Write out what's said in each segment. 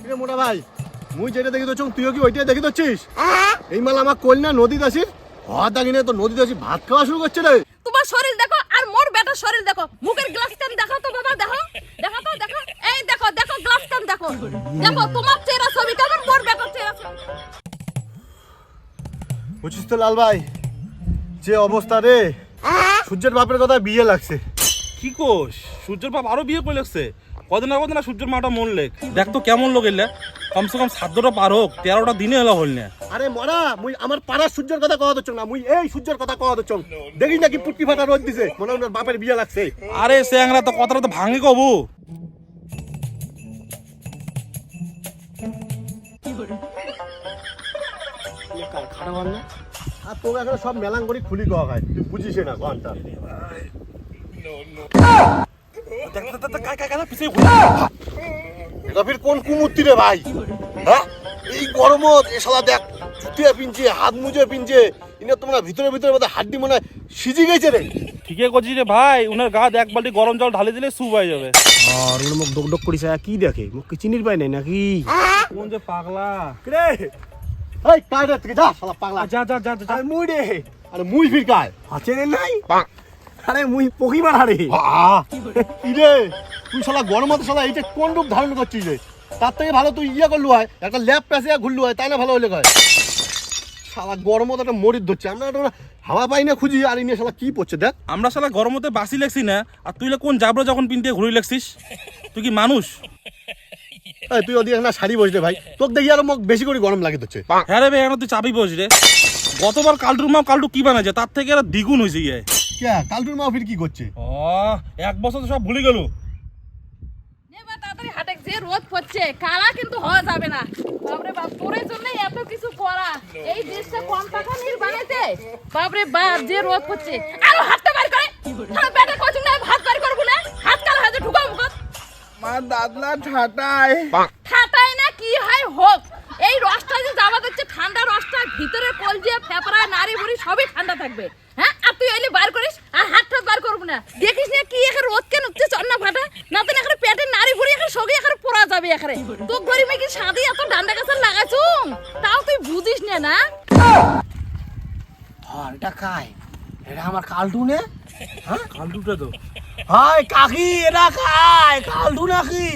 কিরে মোটা ভাই মুই যেটা দেখি তোছ তুইও কি ওইটাই দেখি তোছিস এই মাল আমার কল না নদীতে আসি হওয়া না তো নদীতে আসি ভাত খাওয়া শুরু করছে রে। তোমার শরীর দেখো আর মোর বেটার শরীর দেখো। মুখের দেখো তো বাবা দেখো দেখো তো দেখো। এই দেখো দেখো দেখো। দেখো তোমার চেহারা ছবি কেমন মোর বেটার চেহারা ছবি? বুঝছিস তো লাল ভাই যে অবস্থা রে। সূর্যের বাপের কথা বিয়ে লাগছে। কি কোষ সূর্যের বাপ আরও বিয়ে করে লাগছে। কদিন আগে না সূর্যের মাটা মন লেখ দেখ তো কেমন লোক এলে। কমসে কম সাতটা পার হোক তেরোটা দিনে এলো হল না। আরে মরা মুই আমার পাড়ার সূর্যের কথা কওয়া হচ্ছে না মুই এই সূর্যের কথা কওয়া হচ্ছে দেখিস নাকি পুটকি ফাটা রোদ দিছে মনে হয় বাপের বিয়ে লাগছে। আরে স্যাংরা তো কথাটা তো ভাঙে কবু। না? আর তোকে সব মেলাং করে খুলি কওয়া হয় তুই বুঝিস না ঘণ্টা। এটা কোন কুমূর্তি রে ভাই? হ্যাঁ? এই গরমত এ শালা দেখ জুতিয়া পিনছে হাত মুজে পিনছে ইনে তোমরা ভিতরে ভিতরে বোধহয় হাড্ডি মনে সিজি গেছে রে। ঠিকই করছিস রে ভাই উনার গা এক বালতি গরম জল ঢালে দিলে সু হয়ে যাবে। আর ওর মুখ ডক ডক করিস কি দেখে? মুখ কি চিনির পাই নাই নাকি? কোন যে পাগলা? রে এই কায়দা থেকে যা শালা পাগলা। যা যা যা যা। মুই রে। আরে মুই ফির কায় আছে রে নাই? আরে মুই পকি মারা রে আহ, কি রে তুই শালা গরমত শালা এইটা কোন রূপ ধারণ করছিস রে? তার থেকে ভালো তুই ইয়ে করলু হয় একটা ল্যাব প্যাসে ঘুরলু হয় তাই না ভালো হলে কয়? শালা গরমত একটা মরিদ ধরছে আমরা একটা হাওয়া পাই না খুঁজি আর ইনে শালা কি পড়ছে দেখ। আমরা শালা গরমতে বাসি লেগছি না আর তুইলে কোন যাবড়ো যখন পিনতে ঘুরি লেখছিস? তুই কি মানুষ? এই, তুই ওদিকে না শাড়ি বসলে ভাই। তোকে দেখি আরও মোক বেশি করে গরম লাগে ধরছে। হ্যাঁ রে ভাই এখন তুই চাপি বস রে। গতবার কালটুর মা কালটু কি বানাইছে? তার থেকে আর দ্বিগুণ হয়েছে গিয়ে। কে? কালটুর মা ফির কি করছে? ও এক বছর তো সব ভুলে গেল। তাড়াতাড়ি হাটে যে রোদ পড়ছে কালা কিন্তু হওয়া যাবে না। বাপরে বাপ তোরের জন্য এত কিছু করা। এই দেশটা কম টাকা নির বানাইতে বাপরে বাপ যে রোদ পড়ছে। আরও হাতটা বার করে। তাহলে বেটা কচুম না ভাত বার করব না। হাত কালা হাতে ঢুকাও মুখ। মা দাদলা ঠাটায়। ঠাটাই না কি হয় হোক। এই রসটা যে যাওয়া দিচ্ছে ঠান্ডা রসটা ভিতরে কলজে ফেপড়া নারী বুড়ি সবই ঠান্ডা থাকবে। হ্যাঁ? আর তুই এলে বার করিস আর হাত টাত বার করব না। দেখিস না কি এখানে রোদ কেন উঠছে চন্না ফাটা। না তো এখানে পেটে নারী ভুড়ি এখানে সবই এখানে পড়া যাবে এখানে তো গরিমে কি সাদি এত ডান্ডা গাছে লাগাছুম তাও তুই বুঝিস না না? হ্যাঁ এটা কায় এটা আমার কালটু নে? কালটুটা তো। হাই কাকি এটা কায় কালটু নাকি?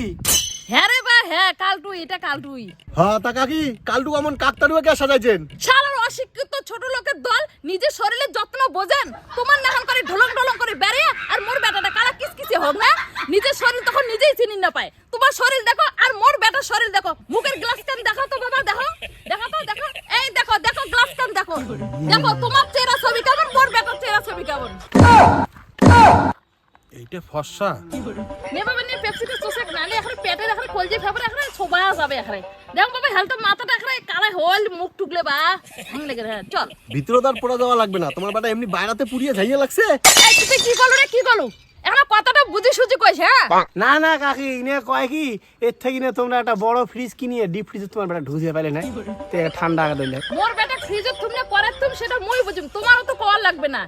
হ্যাঁ রে হ্যাঁ কালটুই এটা কালটুই। হ্যাঁ তা কাকি কালটু এমন কাকতারুয়া কে সাজাইছেন? শালার অশিক্ষিত ছোট লোকের দল নিজের শরীরের যত্ন বোঝেন। তোমার নাহান করে ঢলং ঢলং করে বেড়ে আর মোর বেটাটা কালা কিসকিসে হোক না নিজের শরীর তখন নিজেই চিনি না পায়। তোমার শরীর দেখো আর মোর বেটার শরীর দেখো। মুখের গ্লাস কান দেখো তো বাবা দেখো। দেখো তো দেখো। এই দেখো দেখো গ্লাস কান দেখো। দেখো তোমার নেবাবে নিয়ে পেপসিতে চোষে নালে এখন পেটের এখন কলজে এখন ছোবা যাবে এখন। দেখো বাবা হেলতে মাথাটা এখন কালা হল মুখ টুকলে বা। ভাঙ লেগে রে, চল। ভিতরে তার পড়া যাওয়া লাগবে না। তোমার বেটা এমনি বাইরাতে পুড়িয়ে ঝাইয়ে লাগছে। এই তুই কি করল রে কি করল এখন কথাটা বুঝি সুঝি কইস হ্যাঁ না না কাকি নে কয় কি এর থেকে নে তোমরা একটা বড় ফ্রিজ কিনিয়ে ডিপ ফ্রিজে তোমার বেটা ঢুকিয়ে পাইলে না? তে ঠান্ডা দিলে মোর বেটা ফ্রিজে তুমি পরে তুমি সেটা মই বুঝুম তোমারও তো কল লাগবে না।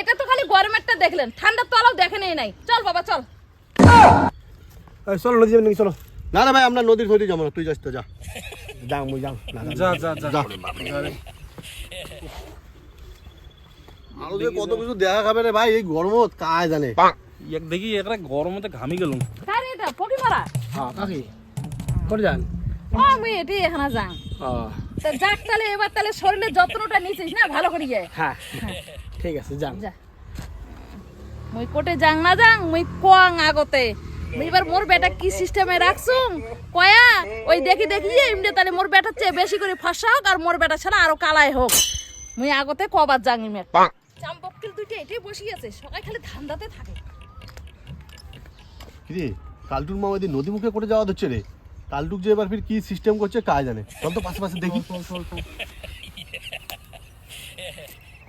এটা তো খালি গরমেরটা দেখলেন। ঠান্ডার তলাও দেখে নেই। নাই চল বাবা চল। এই, চলো নদী যাবে নাকি চলো। না না ভাই আমরা নদীর নদী যাব না তুই যাস তো যা। যাও মুই যা যা যা। যা। আরও যে কত কিছু দেখা খাবে রে ভাই এই গরমত কায় জানে? এক দেখি একটা গরমতে ঘামি গেলুম। এটা পকি মারা। হ্যাঁ কাকি করে যান। ও মুই এটি এখানে যাং তা যাক তাহলে এবার তাহলে শরীরের যত্নটা নিছিস না ভালো করিয়ে? হ্যাঁ। ঠিক আছে যান। যা। মুই কোটে যাং না যাং মুই কোয়াং আগতে। এবার মোর বেটা কি সিস্টেমে রাখছুম? কয়া ওই দেখি দেখি এমনি তাহলে মোর বেটার চেয়ে বেশি করে ফসা হোক আর মোর বেটা ছাড়া আরও কালাই হোক। মুই আগতে কবার যাং ইমে চাম্পকিল দুইটা এটাই বসিয়েছে সবাই খালি ঠান্ডাতে থাকে। কিরে কালটুর মা ওই নদী মুখে করে যাওয়া হচ্ছে রে। কালটুক যে এবার ফির কি সিস্টেম করছে কাজ জানে? চল তো পাশে পাশে দেখি।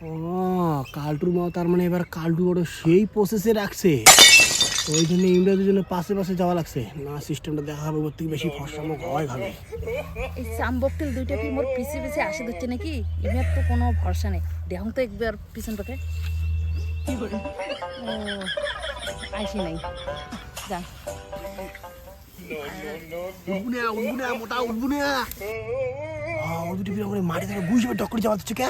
ও কালটুর মা তার মানে এবার কালটু বড় সেই প্রসেসে রাখছে। ওই জন্য ইমরাজের জন্য পাশে পাশে যাওয়া লাগছে। না সিস্টেমটা দেখা হবে ওর থেকে বেশি ফসা হয় ভাবে এই দুইটা কি মোর পিছে পিছে আসে ধরছে নাকি? ইমের তো কোনো ভরসা নেই। দেখুন তো একবার পিছন ও আইসি নাই। যান উঠবুনে উঠবুনে মোটা উঠবুনে থেকে বুঝবে ডক করে যাওয়া হচ্ছে কে?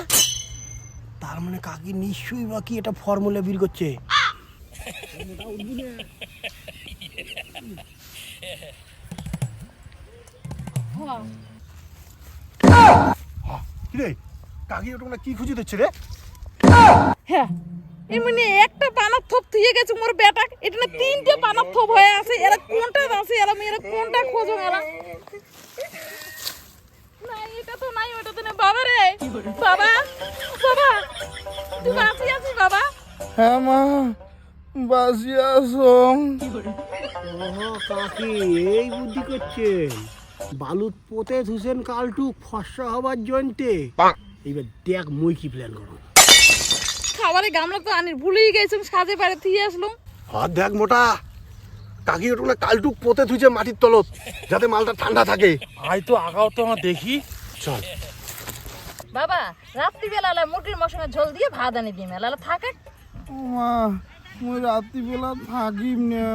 তার মানে কাকি নিশ্চয়ই বা কি এটা ফর্মুলা বের করছে? কিরে কাকি ওটা মানে কি খুঁজি দিচ্ছে রে? হ্যাঁ এমনি একটা পানার থোপ থুয়ে গেছে মোর বেটা এটা না তিনটে পানার থোপ হয়ে আছে এরা কোনটা আছে এরা মেয়েরা কোনটা খোঁজো এরা? না এটা তো নাই ওটা তো না বাবা রে বাবা। হ্যাঁ মা বাসি আসো ও কাকি? এই বুদ্ধি করছেন বালুত পোতে ধুসেন কালটুক ফর্সা হবার জন্যে। এইবার দেখ মুই কি প্ল্যান করো। খাবারে গামলা তো আনি ভুলেই গেছিলাম সাজে পারে থিয়ে আসলাম। হাত দেখ মোটা কাকি ওটা মানে কালটুক পোতে থুইছে মাটির তলত যাতে মালটা ঠান্ডা থাকে। আই তো আগাও তো আমার দেখি। চল। বাবা রাত্রিবেলা মুরগির মশলা ঝোল দিয়ে ভাত আনি দিই মেলা থাকে মা, মুই রাত্রিবেলা থাকিম না?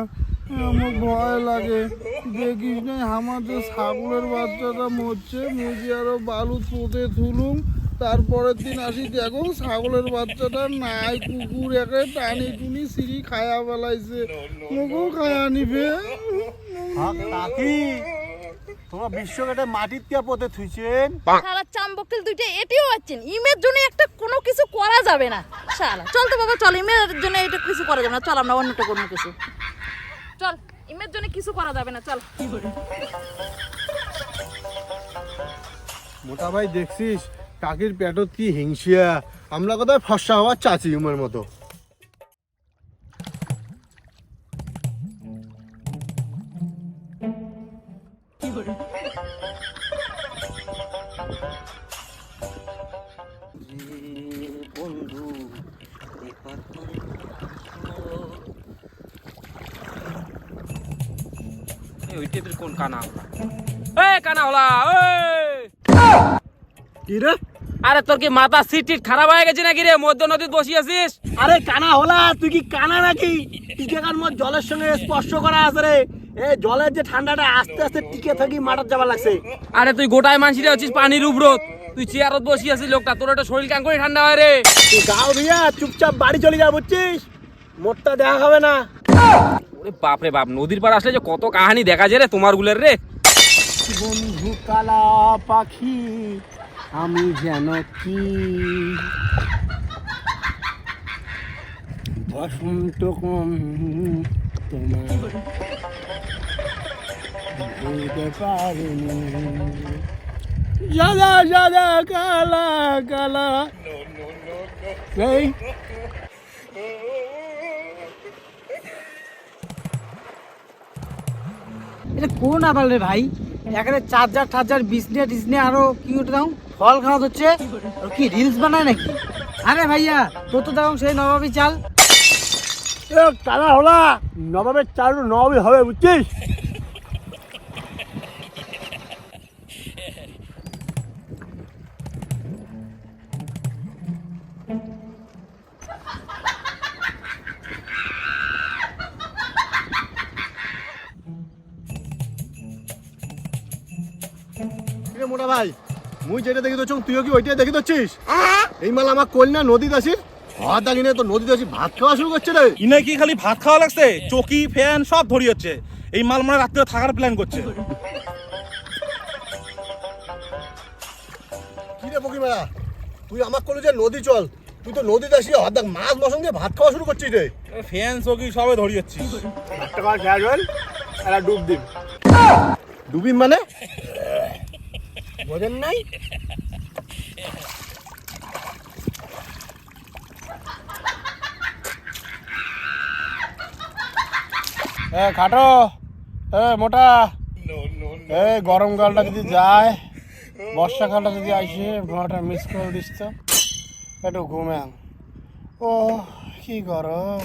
আমার ভয় লাগে। দেখিস না আমার যে ছাগলের বাচ্চাটা মরছে মুরগি আরও বালু পোতে তুলুম তারপরের দিন আসি দেখো ছাগলের বাচ্চাটা নাই কুকুর একে টানি টুনি সিঁড়ি খায়া বেলাইছে মুখও খায়া নিবে তোমরা বিশ্বকাটে মাটির তিয়া পোতে থুইছেন? শালা চাম্বকটেল দুইটা এটিও আছেন। ইমের জন্য একটা কোনো কিছু করা যাবে না। শালা চল তো বাবা চল। ইমের জন্য এটা কিছু করা যাবে না। চল আমরা অন্যটা কোনো কিছু। চল ইমের জন্য কিছু করা যাবে না। চল। মোটা ভাই দেখছিস? কাকির পেটত কি হিংসিয়া। আমরা কোথায় ফর্সা হওয়ার চাচি উমের মতো। বন্ধু ওইটা তোর কোন কানা? হলা এ কানা হলা কি রে? আরে তোর কি মাথা খারাপ হয়ে গেছে নাকি রে? মধ্য নদীত বসি আছিস? আরে কানা হলা তুই কি কানা নাকি? টিকেকার জলের সঙ্গে স্পর্শ করা আছে রে। এ জলের যে ঠান্ডাটা আস্তে আস্তে টিকে থাকি মাটার যাবার লাগছে। আরে তুই গোটায় মানসিরে আছিস পানির উপরত। তুই চেয়ারত বসি আছিস লোকটা তোর একটা শরীর কান করে ঠান্ডা হয় রে? তুই গাও দিয়া চুপচাপ বাড়ি চলে যা বুঝছিস। মোটটা দেখা হবে না। ওরে বাপ রে বাপ নদীর পার আসলে যে কত কাহানি দেখা যায় রে তোমার গুলের রে। বন্ধু কালা পাখি আমি যেন কি? বসন্ত কম তোমার ভুলতে পারিনি। সাদা সাদা কালা কালা। এটা কোন আবার রে ভাই? এখানে চার্জার টার্জার বিছনে টিসনে আরও কি ওটা দাও? ফল খাওয়া হচ্ছে। কি রিলস বানায় নাকি? আরে ভাইয়া তোর তো দাও সেই নবাবি চাল। কালা হলা। নবাবের চালু নবাবই হবে, বুঝছিস? মোটা ভাই, মুই যেটা দেখি তো তুইও কি ওইটাই দেখি দচ্ছিস এই মাল আমার কন্যা নদীতে আসিস ভাত দাগিনে তো নদীতে আসি ভাত খাওয়া শুরু করছে রে। ইনে কি খালি ভাত খাওয়া লাগছে? চকি ফ্যান সব ধরি হচ্ছে। এই মাল মানে রাত্রে থাকার প্ল্যান করছে। কি রে পকি মেলা তুই আমার কলে যে নদী চল। তুই তো নদীতে আসি দাগ মাছ মশন দিয়ে ভাত খাওয়া শুরু করছিস রে। ফ্যান চকি সবে ধরি হচ্ছিস একটা বার শেষ হল একটা ডুব দিন। ডুবিম মানে? বোঝেন নাই? এ, খাটো। এ, মোটা। এই গরমকালটা যদি যায় বর্ষাকালটা যদি আসে ঘোড়াটা মিস করে দিস তো। একটু ঘুমে ও, কি গরম।